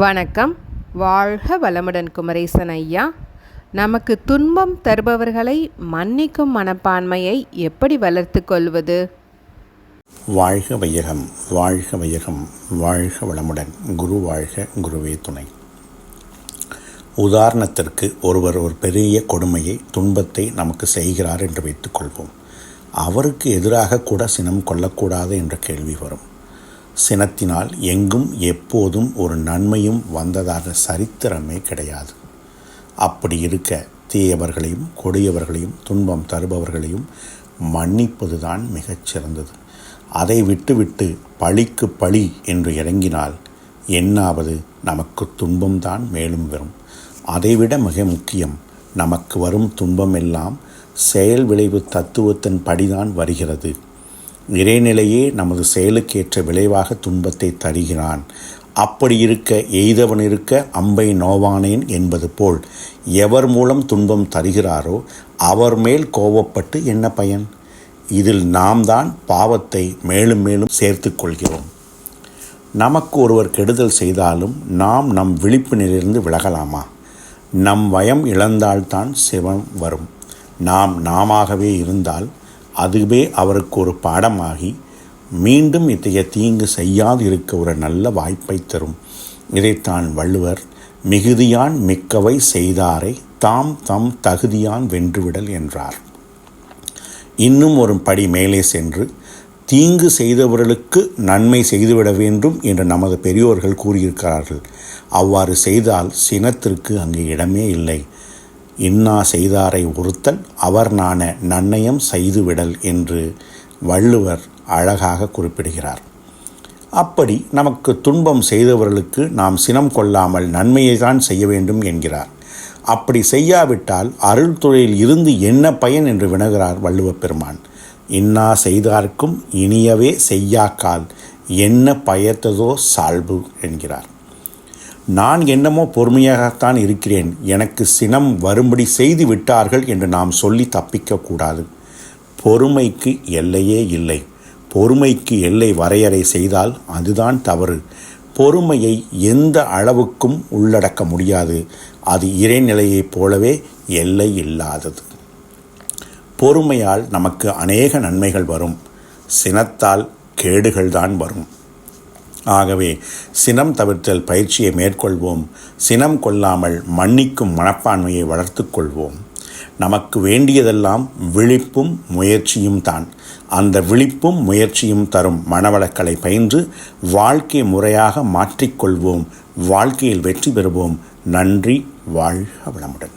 வணக்கம். வாழ்க வளமுடன் குமரேசன் ஐயா. நமக்கு துன்பம் தருபவர்களை மன்னிக்கும் மனப்பான்மையை எப்படி வளர்த்து கொள்வது? வாழ்க வையகம் வாழ்க வையகம் வாழ்க வளமுடன். குரு வாழ்க குருவே துணை. உதாரணத்திற்கு ஒருவர் ஒரு பெரிய கொடுமையை துன்பத்தை நமக்கு செய்கிறார் என்று வைத்துக்கொள்வோம் அவருக்கு எதிராக கூட சினம் கொள்ளக்கூடாது என்ற கேள்வி வரும். சினத்தினால் எங்கும் எப்போதும் ஒரு நன்மையும் வந்ததாக சரித்திரமே கிடையாது. அப்படி இருக்க தீயவர்களையும் கொடியவர்களையும் துன்பம் தருபவர்களையும் மன்னிப்பதுதான் மிகச்சிறந்தது அதை விட்டுவிட்டு பழிக்கு பழி என்று இறங்கினால் என்னாவது நமக்கு துன்பம்தான் மேலும் வரும். அதைவிட மிக முக்கியம் நமக்கு வரும் துன்பமெல்லாம் செயல் விளைவு தத்துவத்தின் படிதான் வருகிறது. இறைநிலையே நமது செயலுக்கேற்ற விளைவாக துன்பத்தை தருகிறான். அப்படி இருக்க எய்தவன் இருக்க அம்பை நோவானேன் என்பது போல் எவர் மூலம் துன்பம் தருகிறாரோ அவர் மேல் கோபப்பட்டு என்ன பயன்? இதில் நாம் தான் பாவத்தை மேலும் மேலும் சேர்த்து கொள்கிறோம். நமக்கு ஒருவர் கெடுதல் செய்தாலும் நாம் நம் விழிப்பினிலிருந்து விலகலாமா? நம் வயம் இழந்தால்தான் சிவம் வரும். நாம் நாமாகவே இருந்தால் அதுவே அவருக்கு ஒரு பாடமாகி மீண்டும் இத்தகைய தீங்கு செய்யாது இருக்க ஒரு நல்ல வாய்ப்பை தரும். இதைத்தான் வள்ளுவர் மிகுதியான் மிக்கவை செய்தாரை தாம் தம் தகுதியான் வென்றுவிடல் என்றார். இன்னும் ஒரு படி மேலே சென்று தீங்கு செய்தவர்களுக்கு நன்மை செய்துவிட வேண்டும் என்று நமது பெரியோர்கள் கூறியிருக்கிறார்கள். அவ்வாறு செய்தால் சினத்திற்கு அங்கு இடமே இல்லை. இன்னா செய்தாரை ஒருத்தல் அவர் நாண நன்னயம் செய்துவிடல் என்று வள்ளுவர் அழகாக குறிப்பிடுகிறார். அப்படி நமக்கு துன்பம் செய்தவர்களுக்கு நாம் சினம் கொள்ளாமல் நன்மையை தான் செய்ய வேண்டும் என்கிறார். அப்படி செய்யாவிட்டால் அருள் இருந்து என்ன பயன் என்று வினகிறார் வள்ளுவப் பெருமான். இன்னா செய்தார்க்கும் இனியவே செய்யாக்கால் என்ன பயத்ததோ சால்பு என்கிறார். நான் என்னமோ பொறுமையாகத்தான் இருக்கிறேன். எனக்கு சினம் வரும்படி செய்து விட்டார்கள் என்று நாம் சொல்லி தப்பிக்கக்கூடாது பொறுமைக்கு எல்லையே இல்லை. பொறுமைக்கு எல்லை வரையறை செய்தால் அதுதான் தவறு. பொறுமையை எந்த அளவுக்கும் உள்ளடக்க முடியாது. அது இறைநிலையைப் போலவே எல்லை இல்லாதது. பொறுமையால் நமக்கு அநேக நன்மைகள் வரும். சினத்தால் கேடுகள்தான் வரும். ஆகவே சினம் தவிர்த்தல் பயிற்சியை மேற்கொள்வோம். சினம் கொள்ளாமல் மன்னிக்கும் மனப்பான்மையை வளர்த்து கொள்வோம். நமக்கு வேண்டியதெல்லாம் விழிப்பும் முயற்சியும் தான். அந்த விழிப்பும் முயற்சியும் தரும் மனவளக்கலை பயின்று வாழ்க்கை முறையாக மாற்றிக்கொள்வோம் வாழ்க்கையில் வெற்றி பெறுவோம். நன்றி வாழ்க வளமுடன்.